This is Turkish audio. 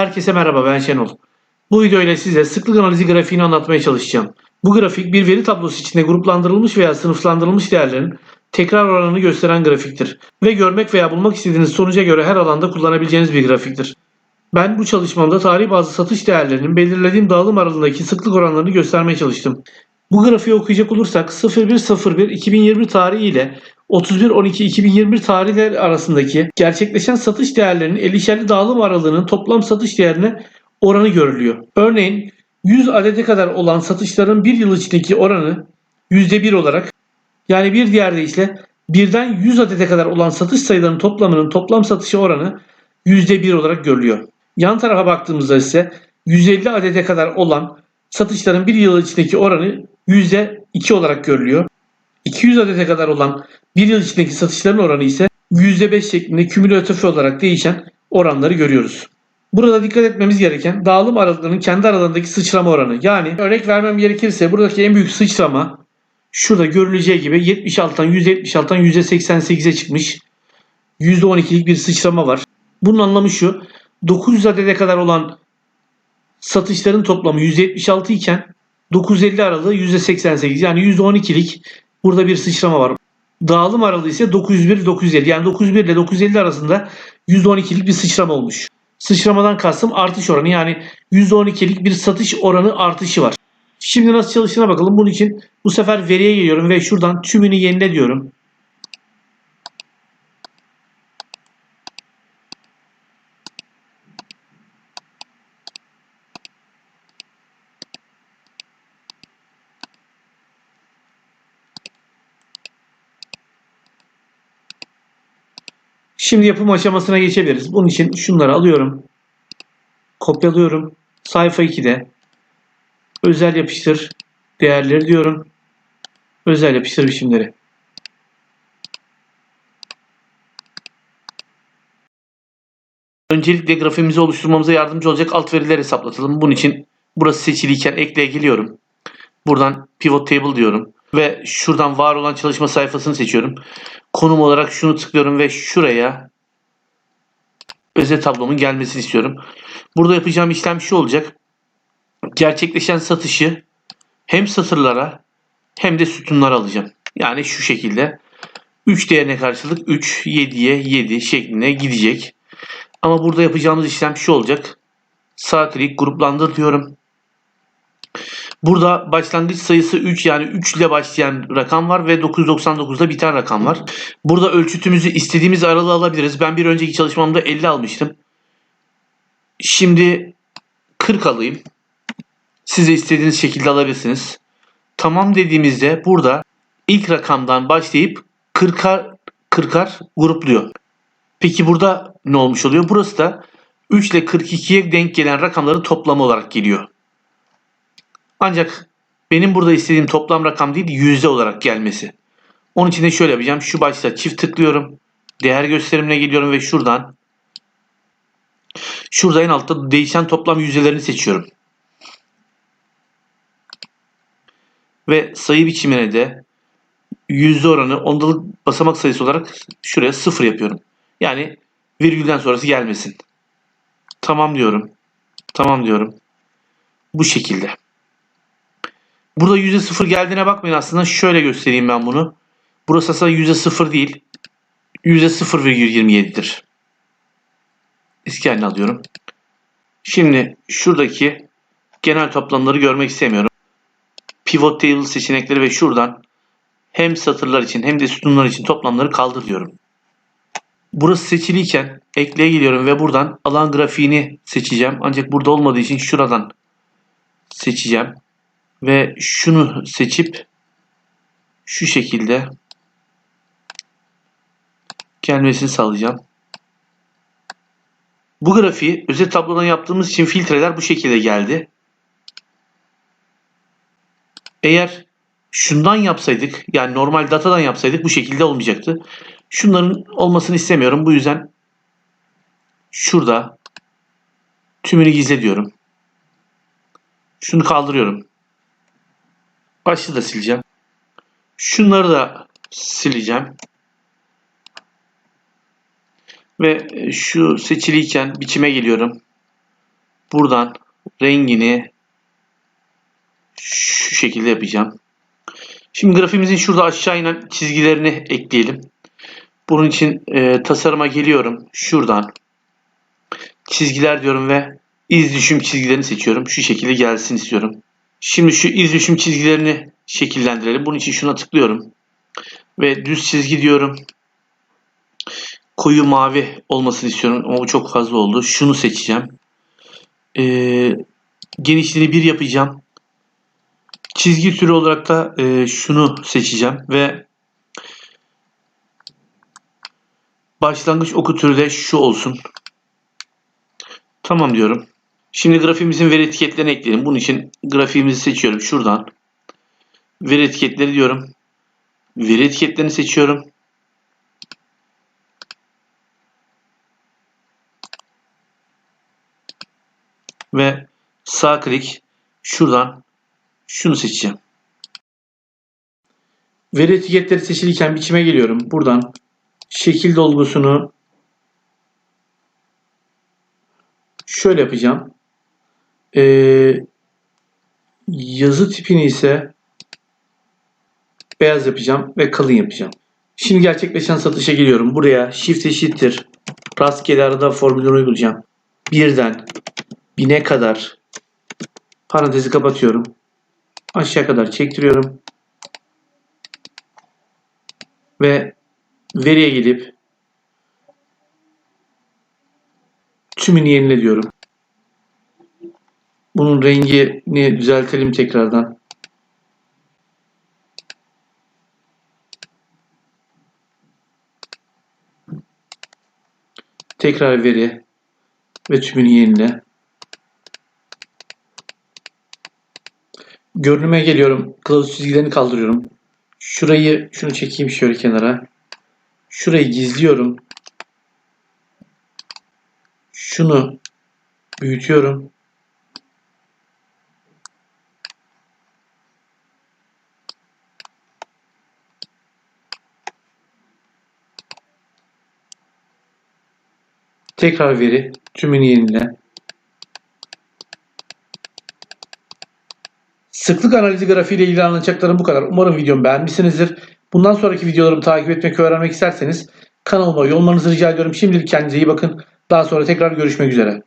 Herkese merhaba ben Şenol. Bu videoyla size sıklık analizi grafiğini anlatmaya çalışacağım. Bu grafik bir veri tablosu içinde gruplandırılmış veya sınıflandırılmış değerlerin tekrar oranını gösteren grafiktir. Ve görmek veya bulmak istediğiniz sonuca göre her alanda kullanabileceğiniz bir grafiktir. Ben bu çalışmamda tarih bazı satış değerlerinin belirlediğim dağılım aralığındaki sıklık oranlarını göstermeye çalıştım. Bu grafiği okuyacak olursak 01.01.2020 tarihi ile 31.12.2021 tarihleri arasındaki gerçekleşen satış değerlerinin 50'şerli dağılım aralığının toplam satış değerine oranı görülüyor. Örneğin 100 adete kadar olan satışların bir yıl içindeki oranı %1 olarak yani bir diğer deyişle birden 100 adete kadar olan satış sayılarının toplamının toplam satışı oranı %1 olarak görülüyor. Yan tarafa baktığımızda ise 150 adete kadar olan satışların bir yıl içindeki oranı %2 olarak görülüyor. 200 adete kadar olan bir yıl içindeki satışların oranı ise %5 şeklinde kümülatif olarak değişen oranları görüyoruz. Burada dikkat etmemiz gereken dağılım aralıklarının kendi aralarındaki sıçrama oranı. Yani örnek vermem gerekirse buradaki en büyük sıçrama şurada görüleceği gibi 76'dan %76'dan %88'e çıkmış. %12'lik bir sıçrama var. Bunun anlamı şu. 900 adede kadar olan satışların toplamı %76 iken 950 aralığı %88 yani %12'lik burada bir sıçrama var. Dağılım aralığı ise 901-950 yani 901 ile 950 arasında %12'lik bir sıçrama olmuş. Sıçramadan kastım artış oranı yani %12'lik bir satış oranı artışı var. Şimdi nasıl çalıştığına bakalım. Bunun için bu sefer veriye geliyorum ve şuradan tümünü yenile diyorum. Şimdi yapım aşamasına geçebiliriz. Bunun için şunları alıyorum. Kopyalıyorum. Sayfa 2'de özel yapıştır değerleri diyorum. Özel yapıştır biçimleri. Öncelikle grafiğimizi oluşturmamıza yardımcı olacak alt veriler hesaplatalım. Bunun için burası seçiliyken ekleye geliyorum. Buradan pivot table diyorum. Ve şuradan var olan çalışma sayfasını seçiyorum. Konum olarak şunu tıklıyorum ve şuraya özet tablomun gelmesini istiyorum. Burada yapacağım işlem şu olacak. Gerçekleşen satışı hem satırlara hem de sütunlara alacağım. Yani şu şekilde 3 değerine karşılık 3, 7'ye 7 şeklinde gidecek. Ama burada yapacağımız işlem şu olacak. Sağ klik gruplandır diyorum. Burada başlangıç sayısı 3 yani 3 ile başlayan rakam var ve 999'da biten rakam var. Burada ölçütümüzü istediğimiz aralığı alabiliriz. Ben bir önceki çalışmamda 50 almıştım. Şimdi 40 alayım. Size istediğiniz şekilde alabilirsiniz. Tamam dediğimizde burada ilk rakamdan başlayıp 40'ar 40'ar grupluyor. Peki burada ne olmuş oluyor? Burası da 3 ile 42'ye denk gelen rakamların toplamı olarak geliyor. Ancak benim burada istediğim toplam rakam değil yüzde olarak gelmesi. Onun için de şöyle yapacağım. Şu başta çift tıklıyorum. Değer gösterimine geliyorum ve şuradan şurada en altta değişen toplam yüzdelerini seçiyorum. Ve sayı biçimine de yüzde oranı ondalık basamak sayısı olarak şuraya sıfır yapıyorum. Yani virgülden sonrası gelmesin. Tamam diyorum. Tamam diyorum. Bu şekilde. Burada %0 geldiğine bakmayın aslında şöyle göstereyim ben bunu. Burası aslında %0 değil. %0,27'dir. Eski haline alıyorum. Şimdi şuradaki genel toplamları görmek istemiyorum. Pivot table seçenekleri ve şuradan hem satırlar için hem de sütunlar için toplamları kaldır diyorum. Burası seçiliyken ekleye geliyorum ve buradan alan grafiğini seçeceğim. Ancak burada olmadığı için şuradan seçeceğim ve şunu seçip şu şekilde gelmesini sağlayacağım. Bu grafiği özet tablodan yaptığımız için filtreler bu şekilde geldi. Eğer şundan yapsaydık yani normal datadan yapsaydık bu şekilde olmayacaktı. Şunların olmasını istemiyorum. Bu yüzden şurada tümünü gizle diyorum. Şunu kaldırıyorum. Başlığı da sileceğim. Şunları da sileceğim. Ve şu seçiliyken biçime geliyorum. buradan rengini şu şekilde yapacağım. Şimdi grafiğimizin şurada aşağı inen çizgilerini ekleyelim. Bunun için e, tasarıma geliyorum. Şuradan çizgiler diyorum ve iz düşüm çizgilerini seçiyorum. Şu şekilde gelsin istiyorum. Şimdi şu iz düşüm çizgilerini şekillendirelim. Bunun için şuna tıklıyorum. Ve düz çizgi diyorum. Koyu mavi olmasını istiyorum ama bu çok fazla oldu. Şunu seçeceğim. Ee, genişliğini 1 yapacağım. Çizgi türü olarak da e, şunu seçeceğim ve başlangıç oku türü de şu olsun. Tamam diyorum. Şimdi grafiğimizin veri etiketlerini ekleyelim. Bunun için grafiğimizi seçiyorum şuradan. Veri etiketleri diyorum. Veri etiketlerini seçiyorum. Ve sağ klik şuradan şunu seçeceğim. Veri etiketleri seçilirken biçime geliyorum. Buradan şekil dolgusunu şöyle yapacağım. Ee, yazı tipini ise beyaz yapacağım ve kalın yapacağım. Şimdi gerçekleşen satışa geliyorum. Buraya shift eşittir. Rastgele arada formülünü uygulayacağım. Birden bine kadar parantezi kapatıyorum. Aşağı kadar çektiriyorum. Ve veriye gidip tümünü yenile diyorum. Bunun rengini düzeltelim tekrardan. Tekrar veri ve tümünü yenile. Görünüme geliyorum. Kılavuz çizgilerini kaldırıyorum. Şurayı şunu çekeyim şöyle kenara. Şurayı gizliyorum. Şunu büyütüyorum. Tekrar veri, tümünü yenile. Sıklık analizi grafiği ile ilgili anlatacaklarım bu kadar. Umarım videomu beğenmişsinizdir. Bundan sonraki videolarımı takip etmek ve öğrenmek isterseniz kanalıma yorumlarınızı rica ediyorum. Şimdilik kendinize iyi bakın. Daha sonra tekrar görüşmek üzere.